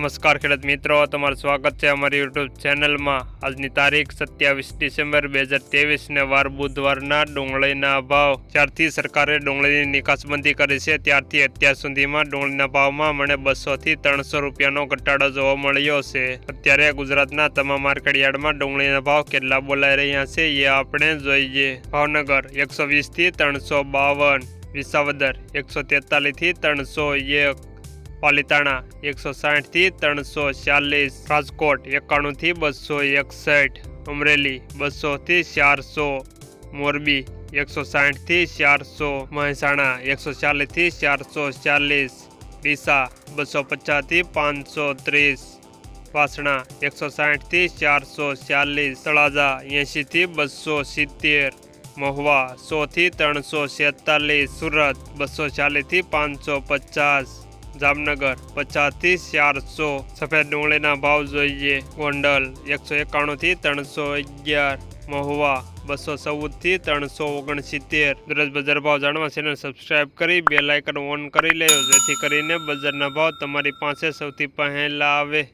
નમસ્કાર ખેડૂત મિત્રો, તમારું સ્વાગત છે અમારી યુટ્યુબ ચેનલમાં. આજની તારીખ સત્યાવીસ ડિસેમ્બર બે હજાર તેવીસને વાર બુધવારના ડુંગળીના ભાવ. જ્યારથી સરકારે ડુંગળીની નિકાસબંધી કરી છે, ત્યારથી અત્યાર સુધીમાં ડુંગળીના ભાવમાં મને બસોથી ત્રણસો રૂપિયાનો ઘટાડો જોવા મળ્યો છે. અત્યારે ગુજરાતના તમામ માર્કેટયાર્ડમાં ડુંગળીના ભાવ કેટલા બોલાઈ રહ્યા છે, એ આપણે જોઈએ. ભાવનગર એકસો વીસથી ત્રણસો બાવન, વિસાવદર એકસો તેતાલીસથી ત્રણસો એક. પાલિતાણા એકસો સાઠથી ત્રણસો ચાલીસ, રાજકોટ એકાણુંથી બસો એકસઠ, અમરેલી બસોથી ચારસો, મોરબી એકસો સાઠથી ચારસો, મહેસાણા એકસો ચાલીસથી ચારસો ચાલીસ, ડીસા બસો પચાસથી પાંચસો ત્રીસ, વાસણા એકસો સાઠથી ચારસો ચાલીસ, તળાજા એંશીથી બસો સિત્તેર, મહુવા સોથી ત્રણસો છેતાલીસ, સુરત બસો ચાલીસથી પાંચસો પચાસ. જામનગર. પચાસથી ચારસો. સફેદ ડુંગળીના ભાવ જોઈએ. ગોંડલ એકસો એકાણુંથી ત્રણસો અગિયાર. મહુવા બસો ચૌદથી ત્રણસો ઓગણસિત્તેર. દરરોજ બજાર ભાવ જાણવા ચેનલ સબસ્ક્રાઇબ કરી બે લાઇકન ઓન કરી લેજો, જેથી કરીને બજારના ભાવ તમારી પાસે સૌથી પહેલાં આવે.